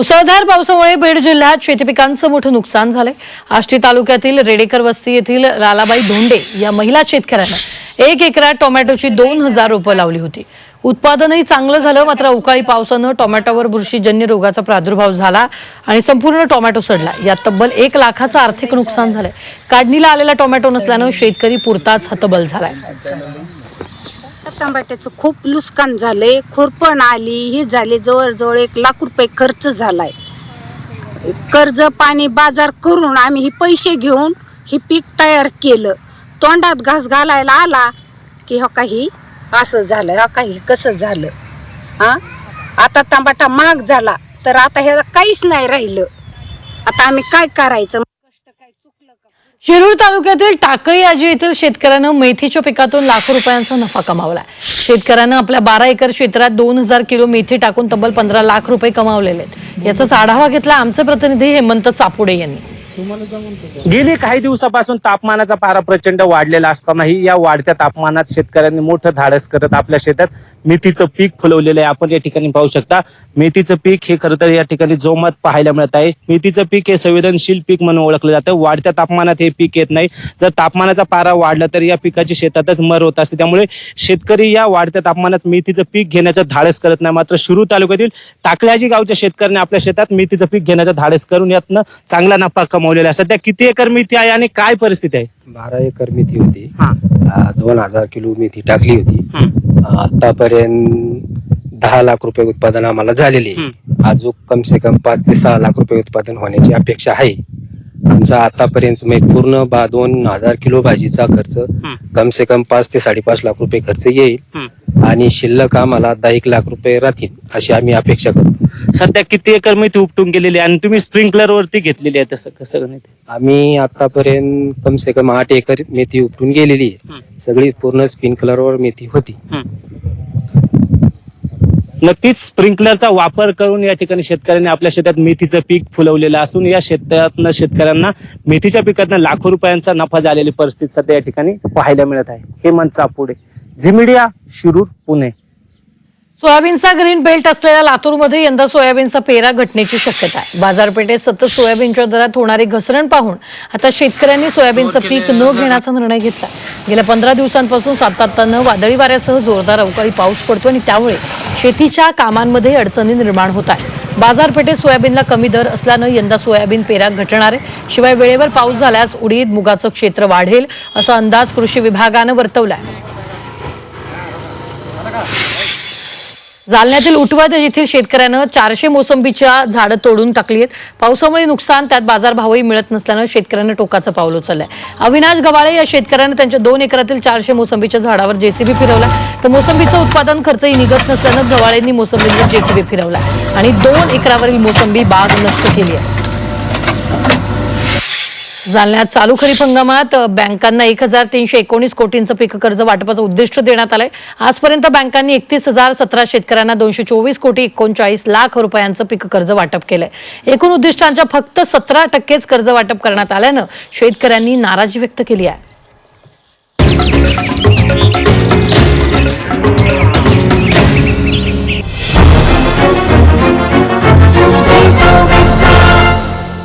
मुसळधार पावसामुळे बीड जिल्ह्यात शेती पिकांचं मोठं नुकसान झालंय. आष्टी तालुक्यातील रेडेकर वस्ती येथील लालाबाई धोंडे या महिला शेतकऱ्यानं एक एकरात टोमॅटोची दोन हजार रोपं लावली होती. उत्पादनही चांगलं झालं मात्र अवकाळी पावसानं टोमॅटोवर बुरशीजन्य रोगाचा प्रादुर्भाव झाला आणि संपूर्ण टोमॅटो सडला. यात तब्बल एक लाखाचं आर्थिक नुकसान झालंय. काढणीला आलेला टोमॅटो नसल्यानं शेतकरी पुरताच हतबल झालाय. टमाट्याचं खूप नुकसान झालंय. खुरपण आली ही झाली जवळजवळ एक लाख रुपये खर्च झालाय. कर्ज पाणी बाजार करून आम्ही हे पैसे घेऊन हे पीक तयार केलं. तोंडात घास घालायला आला की हो काही असं झालं हो काही कसं झालं? हा? आता टमाटा महाग झाला तर आता हे काहीच नाही राहिलं. आता आम्ही काय करायचं? शिरूर तालुक्यातील टाकळी आजी येथील शेतकऱ्यानं मेथीच्या पिकातून लाखो रुपयांचा नफा कमावला शेतकऱ्यानं आपल्या बारा एकर क्षेत्रात दोन हजार किलो मेथी टाकून तब्बल पंधरा लाख रुपये कमावलेले आहेत. याचाच आढावा घेतला आमचे प्रतिनिधी हेमंत चापुडे यांनी. गेली काही दिवसापासून तापमानाचा पारा प्रचंड वाढलेला असतानाही या वाढत्या तापमानात शेतकऱ्यांनी मोठं धाडस करत आपल्या शेतात मेथीचं पीक फुलवलेलं आहे. आपण या ठिकाणी पाहू शकता मेथीचं पीक हे खरं तर या ठिकाणी जोमात पाहायला मिळत आहे. मेथीचं पीक हे संवेदनशील पीक म्हणून ओळखलं जातं. वाढत्या तापमानात हे पीक येत नाही. जर तापमानाचा पारा वाढला तर या पिकाची शेतातच मर होत असते. त्यामुळे शेतकरी या वाढत्या तापमानात मेथीचं पीक घेण्याचं धाडस करत नाही. मात्र शिरू तालुक्यातील टाकल्याजी गावच्या शेतकऱ्यांनी आपल्या शेतात मेथीचं पीक घेण्याचं धाडस करून यातनं चांगला नफा कमावलेला आहे सध्या किती एकर मेथी आहे आणि काय परिस्थिती आहे? बारा एकर मेथी होती. हा. अं, दोन हजार किलो मेथी टाकली होती. अं, आतापर्यंत दहा लाख रुपये उत्पादन आम्हाला झालेले. आहे. अजून कम से कम पाच ते सहा लाख रुपये उत्पादन होण्याची अपेक्षा आहे. आमचा आतापर्यंत म्हणजे पूर्ण बा दोन हजार किलो भाजीचा खर्च कम से कम पाच ते साडेपाच लाख रुपये खर्च येईल. आणि शिल्लक आम्हाला दहा एक लाख रुपये राहतील अशी आम्ही अपेक्षा करतो. सध्या किती एकर मेथी उपटून गेलेली आहे आणि तुम्ही स्प्रिंकलर वरती घेतलेली आहे तसं कसं? आम्ही आतापर्यंत कम से कम आठ एकर मेथी उपटून गेलेली आहे. सगळी पूर्ण स्प्रिंकलरवर मेथी होती. नक्कीच स्प्रिंकलरचा वापर करून या ठिकाणी शेतकऱ्यांनी आपल्या शेतात मेथीचं पीक फुलवलेलं असून या शेतातनं शेतकऱ्यांना मेथीच्या पिकातनं लाखो रुपयांचा नफा झालेली परिस्थिती सध्या या ठिकाणी पाहायला मिळत आहे. Hemant Chapude Zee media Shirur Pune. सोयाबीनचा green belt असलेल्या लातूरमध्ये यंदा सोयाबीनचा पेरा घटण्याची शक्यता आहे. बाजारपेठेत सतत सोयाबीनच्या दरात होणारी घसरण पाहून आता शेतकऱ्यांनी सोयाबीनचं पीक न घेण्याचा निर्णय घेतला गेल्या पंधरा दिवसांपासून सातत्यानं वादळी वाऱ्यासह जोरदार अवकाळी पाऊस पडतो आणि त्यामुळे शेतीच्या कामांमध्ये अडचणी निर्माण होत आहे बाजारपेठेत सोयाबीनला कमी दर असल्यानं यंदा सोयाबीन पेरा घटणार आहे. शिवाय वेळेवर पाऊस झाल्यास उडीद मुगाचं क्षेत्र वाढेल असा अंदाज कृषी विभागानं वर्तवलाय जालन्यातील उटवत येथील शेतकऱ्यानं चारशे मोसंबीच्या झाडं तोडून टाकली आहेत. पावसामुळे नुकसान त्यात बाजारभावही मिळत नसल्यानं शेतकऱ्यानं टोकाचं पाऊल उचललंय. अविनाश गवाळे या शेतकऱ्यानं त्यांच्या दोन एकरातील चारशे मोसंबीच्या झाडावर जेसीबी फिरवला. तर मोसंबीचं उत्पादन खर्चही निघत नसल्यानं गवाळेंनी मोसंबीवर जेसीबी फिरवला. आणि दोन एकरावरील मोसंबी बाग नष्ट केली आहे. जालन्यात चालू खरीप हंगामात बँकांना एक हजार तीनशे एकोणीस कोटींचं पीक कर्ज वाटपाचं उद्दिष्ट देण्यात आलंय. आजपर्यंत बँकांनी एकतीस हजार सतरा शेतकऱ्यांना दोनशे चोवीस कोटी एकोणचाळीस लाख रुपयांचं पीक कर्ज वाटप केलंय. एकूण उद्दिष्टांच्या फक्त सतरा टक्केच कर्ज वाटप करण्यात आल्यानं शेतकऱ्यांनी नाराजी व्यक्त केली आहे.